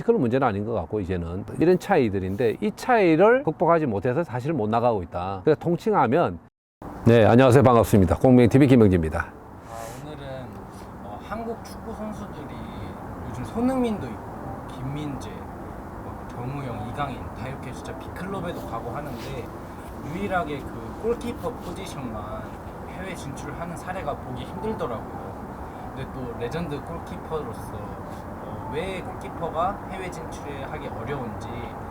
피지컬 문제는 아닌 것 같고 이제는 이런 차이들인데 이 차이를 극복하지 못해서 사실 못 나가고 있다. 그래서 통칭하면 네 안녕하세요 반갑습니다. 공명 TV 김영지입니다. 아, 오늘은 어, 한국 축구 선수들이 요즘 손흥민도 있고 김민재, 뭐 정우영, 이강인 다 이렇게 진짜 빅클럽에도 가고 하는데 유일하게 그 골키퍼 포지션만 해외 진출하는 사례가 보기 힘들더라고요. 근데 또 레전드 골키퍼로서 어, 왜 골키퍼가 해외 진출하기 어려운지 어,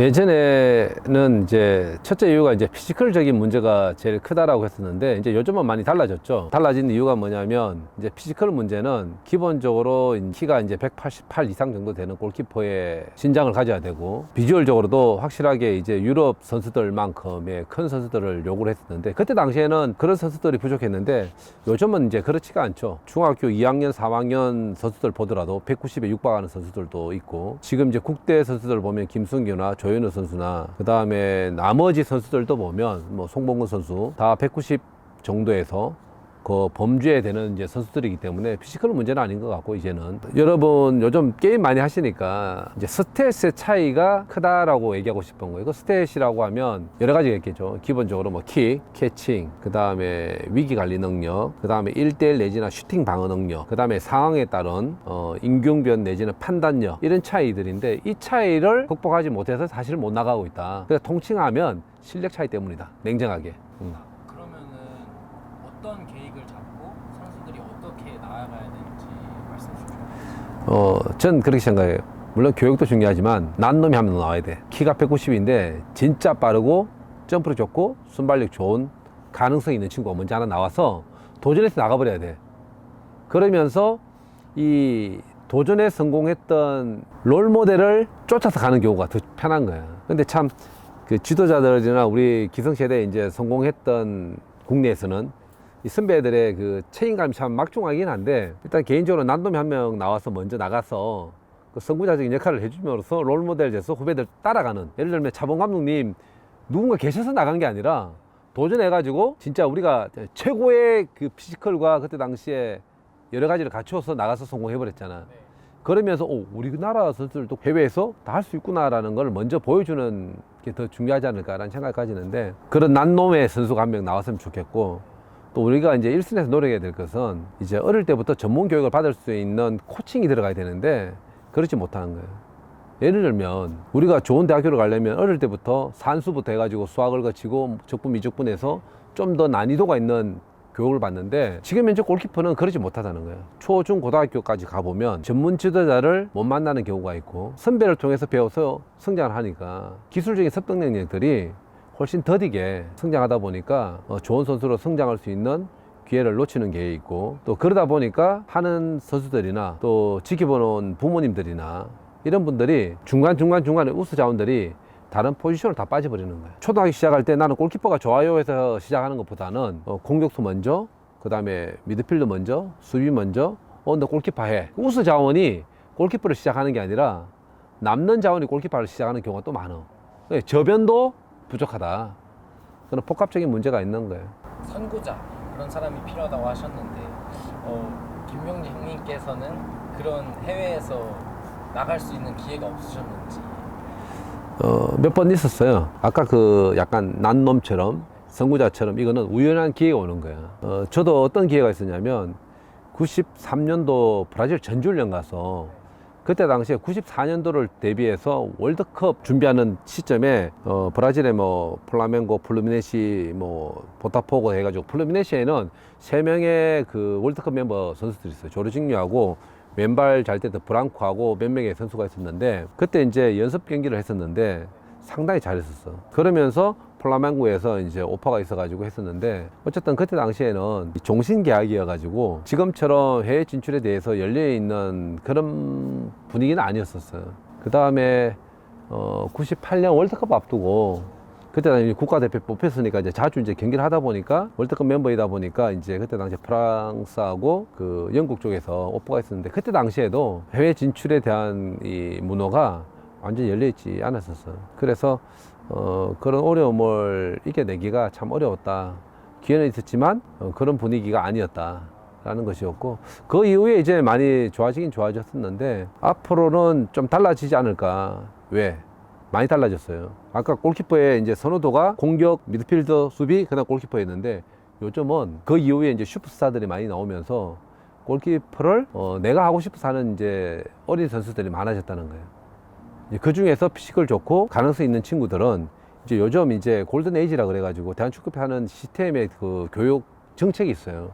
예전에는 이제 첫째 이유가 이제 피지컬적인 문제가 제일 크다라고 했었는데 이제 요즘은 많이 달라졌죠. 달라진 이유가 뭐냐면 이제 피지컬 문제는 기본적으로 키가 이제 188 이상 정도 되는 골키퍼의 신장을 가져야 되고 비주얼적으로도 확실하게 이제 유럽 선수들만큼의 큰 선수들을 요구를 했었는데 그때 당시에는 그런 선수들이 부족했는데 요즘은 이제 그렇지가 않죠. 중학교 2학년, 3학년 선수들 보더라도 190에 육박하는 선수들도 있고 지금 이제 국대 선수들 보면 김승규나 조 현우 선수나 그 다음에 나머지 선수들도 보면 뭐 송봉근 선수 다 190 정도에서 그 범주에 되는 이제 선수들이기 때문에 피지컬 문제는 아닌 것 같고 이제는 여러분 요즘 게임 많이 하시니까 이제 스탯의 차이가 크다라고 얘기하고 싶은 거예요. 그 스탯이라고 하면 여러 가지가 있겠죠. 기본적으로 뭐 킥, 캐칭, 그 다음에 위기 관리 능력, 그 다음에 1대1 내지나 슈팅 방어 능력, 그 다음에 상황에 따른 어, 인경변 내지는 판단력 이런 차이들인데 이 차이를 극복하지 못해서 사실 못 나가고 있다. 그래서 통칭하면 실력 차이 때문이다. 냉정하게. 음. 계획을 잡고 선수들이 어떻게 나아가야 되는지 말씀 주세요. 어, 전 그렇게 생각해요. 물론 교육도 중요하지만 난 놈이 하면 나와야 돼. 키가 190인데 진짜 빠르고 점프력 좋고 순발력 좋은 가능성 있는 친구가 먼저 하나 나와서 도전해서 나가버려야 돼. 그러면서 이 도전에 성공했던 롤 모델을 쫓아서 가는 경우가 더 편한 거야. 근데 참 그 지도자들이나 우리 기성세대에 이제 성공했던 국내에서는 이 선배들의 그 책임감이 참 막중하긴 한데 일단 개인적으로 난놈이 한 명 나와서 먼저 나가서 그 선구자적인 역할을 해줌으로써 롤모델 돼서 후배들 따라가는 예를 들면 차범 감독님 누군가 계셔서 나간 게 아니라 도전해가지고 진짜 우리가 최고의 그 피지컬과 그때 당시에 여러 가지를 갖추어서 나가서 성공해버렸잖아. 네. 그러면서 오, 우리나라 선수들도 해외에서 다 할 수 있구나라는 걸 먼저 보여주는 게 더 중요하지 않을까라는 생각이 가지는데 그런 난놈의 선수가 한 명 나왔으면 좋겠고 또 우리가 이제 일선에서 노력해야 될 것은 이제 어릴 때부터 전문 교육을 받을 수 있는 코칭이 들어가야 되는데 그렇지 못하는 거예요. 예를 들면 우리가 좋은 대학교를 가려면 어릴 때부터 산수부터 해가지고 수학을 거치고 적분 미적분에서 좀 더 난이도가 있는 교육을 받는데 지금 현재 골키퍼는 그러지 못하다는 거예요. 초, 중, 고등학교까지 가보면 전문 지도자를 못 만나는 경우가 있고 선배를 통해서 배워서 성장을 하니까 기술적인 습득 능력들이 훨씬 더디게 성장하다 보니까 어, 좋은 선수로 성장할 수 있는 기회를 놓치는 게 있고 또 그러다 보니까 하는 선수들이나 또 지켜보는 부모님들이나 이런 분들이 중간중간 중간에 우수 자원들이 다른 포지션을 다 빠져버리는 거예요. 초등학교 시작할 때 나는 골키퍼가 좋아요 해서 시작하는 것보다는 어, 공격수 먼저, 그 다음에 미드필더 먼저, 수비 먼저, 어, 너 골키퍼 해. 우수 자원이 골키퍼를 시작하는 게 아니라 남는 자원이 골키퍼를 시작하는 경우가 또 많아. 예, 저변도 부족하다. 그런 복합적인 문제가 있는 거예요. 선구자 그런 사람이 필요하다고 하셨는데 어, 김명지 형님께서는 그런 해외에서 나갈 수 있는 기회가 없으셨는지 어, 몇 번 있었어요. 아까 그 약간 난놈처럼 선구자처럼 이거는 우연한 기회가 오는 거야. 어, 저도 어떤 기회가 있었냐면 93년도 브라질 전주훈련 가서 그때 당시에 94년도를 대비해서 월드컵 준비하는 시점에 어, 브라질의 뭐 플라멩고, 플루미네시, 뭐 보타포고 해가지고 플루미네시에는 세 명의 그 월드컵 멤버 선수들이 있어요. 조르징류하고 왼발 잘 때도 브랑코하고 몇 명의 선수가 있었는데 그때 이제 연습 경기를 했었는데 상당히 잘했었어. 그러면서 플라멩고에서 이제 오퍼가 있어가지고 했었는데 어쨌든 그때 당시에는 종신 계약이어가지고 지금처럼 해외 진출에 대해서 열려 있는 그런 분위기는 아니었었어요. 그 다음에 어 98년 월드컵 앞두고 그때 당시 국가대표 뽑혔으니까 이제 자주 이제 경기를 하다 보니까 월드컵 멤버이다 보니까 이제 그때 당시 프랑스하고 그 영국 쪽에서 오퍼가 있었는데 그때 당시에도 해외 진출에 대한 이 문호가 완전히 열려있지 않았었어. 그래서 어, 그런 어려움을 이겨내기가 참 어려웠다. 기회는 있었지만 어, 그런 분위기가 아니었다. 라는 것이었고 그 이후에 이제 많이 좋아지긴 좋아졌었는데 앞으로는 좀 달라지지 않을까 왜 많이 달라졌어요 아까 골키퍼의 이제 선호도가 공격 미드필더 수비 그다음 골키퍼였는데 요즘은 그 이후에 이제 슈퍼스타들이 많이 나오면서 골키퍼를 어, 내가 하고 싶어서 하는 이제 어린 선수들이 많아졌다는 거예요 그 중에서 피지컬 좋고 가능성 있는 친구들은 이제 요즘 이제 골든 에이지라 그래가지고 대한축구협회 하는 시스템의 그 교육 정책이 있어요.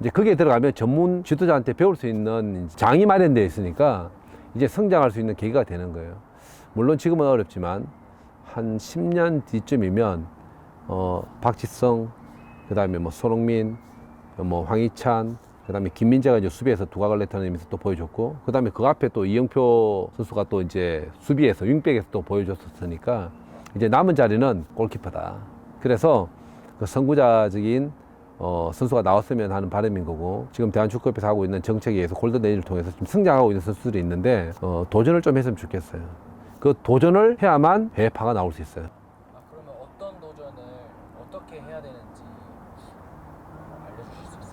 이제 거기에 들어가면 전문 지도자한테 배울 수 있는 장이 마련되어 있으니까 이제 성장할 수 있는 계기가 되는 거예요. 물론 지금은 어렵지만 한 10년 뒤쯤이면 어 박지성 그 다음에 뭐 손흥민 뭐 황희찬 그다음에 김민재가 이제 수비에서 두각을 냈다는 의미에서 또 보여줬고 그다음에 그 앞에 또 이영표 선수가 또 이제 수비에서 윙백에서 또 보여줬었으니까 이제 남은 자리는 골키퍼다. 그래서 그 선구자적인 어, 선수가 나왔으면 하는 바람인 거고 지금 대한축구협에서 하고 있는 정책에 의해서 골든에이를 통해서 좀 성장하고 있는 선수들이 있는데 어, 도전을 좀 했으면 좋겠어요. 그 도전을 해야만 배파가 나올 수 있어요. 아, 그러면 어떤 도전을 어떻게 해야 되는지 알려주실 수 있을까요?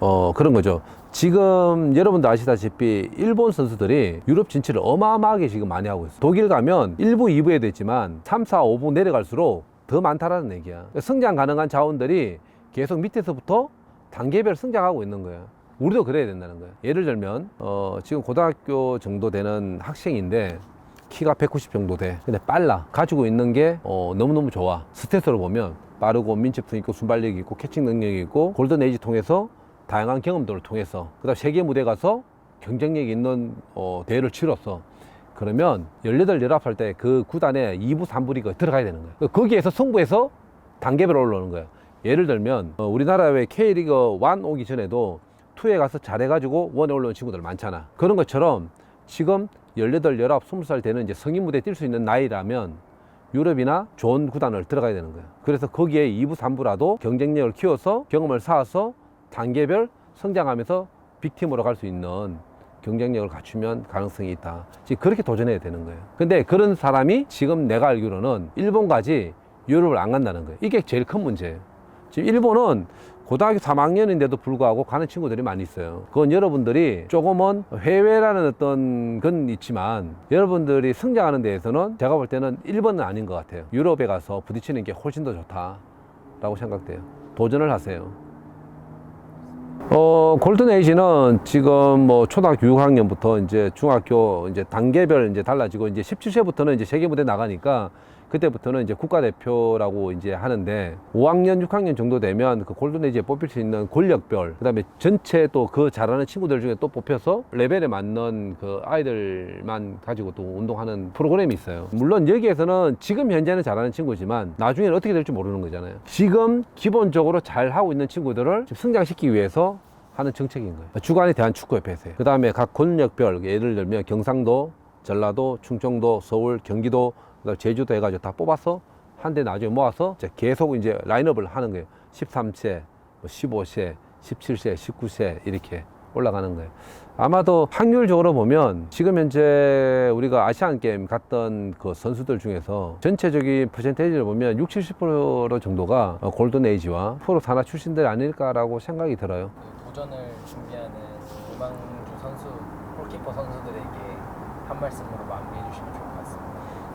어, 그런 거죠. 지금 여러분도 아시다시피 일본 선수들이 유럽 진출을 어마어마하게 지금 많이 하고 있어요. 독일 가면 1부, 2부에 됐지만 3, 4, 5부 내려갈수록 더 많다라는 얘기야. 성장 가능한 자원들이 계속 밑에서부터 단계별 성장하고 있는 거예요. 우리도 그래야 된다는 거예요. 예를 들면 어, 지금 고등학교 정도 되는 학생인데 키가 190 정도 돼. 근데 빨라. 가지고 있는 게 어, 너무너무 좋아. 스탯으로 보면 빠르고 민첩성 있고 순발력 있고 캐칭 능력이 있고 골든 에이지 통해서 다양한 경험들을 통해서 그다음 세계 무대 가서 경쟁력 있는 어, 대회를 치렀어. 그러면 18, 19할 때그 구단에 2부, 3부 리그 들어가야 되는 거예요. 거기에서 승부해서 단계별 올라오는 거예요. 예를 들면 어, 우리나라의 K리그 1 오기 전에도 2에 가서 잘해가지고 1에 올라온 친구들 많잖아. 그런 것처럼 지금 18, 19, 20살 되는 이제 성인 무대에 뛸 수 있는 나이라면 유럽이나 좋은 구단을 들어가야 되는 거예요. 그래서 거기에 2부, 3부라도 경쟁력을 키워서 경험을 쌓아서 단계별 성장하면서 빅팀으로 갈 수 있는 경쟁력을 갖추면 가능성이 있다. 지금 그렇게 도전해야 되는 거예요. 근데 그런 사람이 지금 내가 알기로는 일본 가지 유럽을 안 간다는 거예요. 이게 제일 큰 문제예요. 지금 일본은 고등학교 3학년인데도 불구하고 가는 친구들이 많이 있어요. 그건 여러분들이 조금은 해외라는 어떤 건 있지만 여러분들이 성장하는 데에서는 제가 볼 때는 1번은 아닌 것 같아요. 유럽에 가서 부딪히는 게 훨씬 더 좋다라고 생각돼요. 도전을 하세요. 어, 골든 에이지는 지금 뭐 초등학교 6학년부터 이제 중학교 이제 단계별 이제 달라지고 이제 17세부터는 이제 세계 무대 나가니까 그때부터는 이제 국가대표라고 이제 하는데 5학년, 6학년 정도 되면 그 골든 에이지에 뽑힐 수 있는 권력별 그 다음에 전체 또 그 잘하는 친구들 중에 또 뽑혀서 레벨에 맞는 그 아이들만 가지고 또 운동하는 프로그램이 있어요. 물론 여기에서는 지금 현재는 잘하는 친구지만 나중에는 어떻게 될지 모르는 거잖아요. 지금 기본적으로 잘 하고 있는 친구들을 성장시키기 위해서 하는 정책인 거예요. 주관이 대한축구협회에서요. 그 다음에 각 권력별 예를 들면 경상도, 전라도, 충청도, 서울, 경기도, 그다음 제주도 해가지고 다 뽑아서 한 대 나중에 모아서 이제 계속 이제 라인업을 하는 거예요. 13세, 15세, 17세, 19세 이렇게 올라가는 거예요. 아마도 확률적으로 보면 지금 현재 우리가 아시안 게임 갔던 그 선수들 중에서 전체적인 퍼센테이지를 보면 60, 70% 정도가 어, 골든 에이지와 프로 산하 출신들 아닐까라고 생각이 들어요. 그 도전을 준비하는 유망주 선수, 골키퍼 선수들에게 한 말씀으로 마무리해 주시면 같습니다.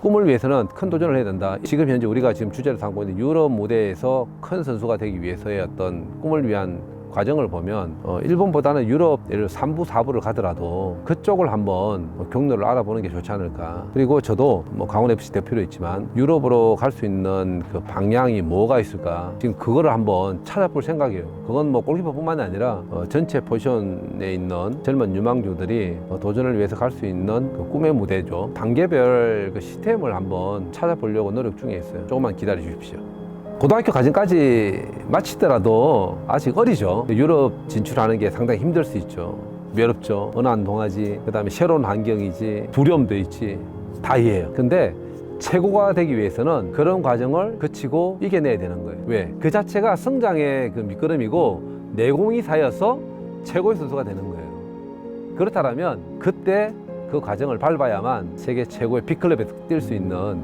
꿈을 위해서는 큰 도전을 해야 된다. 지금 현재 우리가 지금 주제를 삼고 있는 유럽 무대에서 큰 선수가 되기 위해서의 어떤 꿈을 위한 과정을 보면 어, 일본보다는 유럽 예를 3부, 4부를 가더라도 그쪽을 한번 뭐 경로를 알아보는 게 좋지 않을까. 그리고 저도 뭐 강원FC 대표로 있지만 유럽으로 갈 수 있는 그 방향이 뭐가 있을까. 지금 그거를 한번 찾아볼 생각이에요. 그건 뭐 골키퍼뿐만이 아니라 어, 전체 포지션에 있는 젊은 유망주들이 어, 도전을 위해서 갈 수 있는 그 꿈의 무대죠. 단계별 그 시스템을 한번 찾아보려고 노력 중에 있어요. 조금만 기다려 주십시오. 고등학교 과정까지 마치더라도 아직 어리죠. 유럽 진출하는 게 상당히 힘들 수 있죠. 외롭죠. 언한 동하지. 그 다음에 새로운 환경이지. 두려움도 있지. 다 이해해요. 근데 최고가 되기 위해서는 그런 과정을 거치고 이겨내야 되는 거예요. 왜? 그 자체가 성장의 그 밑거름이고 내공이 쌓여서 최고의 선수가 되는 거예요. 그렇다면 그때 그 과정을 밟아야만 세계 최고의 B클럽에서 뛸 수 있는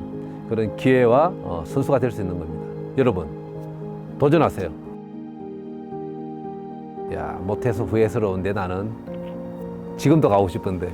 그런 기회와 어, 선수가 될 수 있는 겁니다. 여러분, 도전하세요. 야 못해서 후회스러운데 나는 지금도 가고 싶은데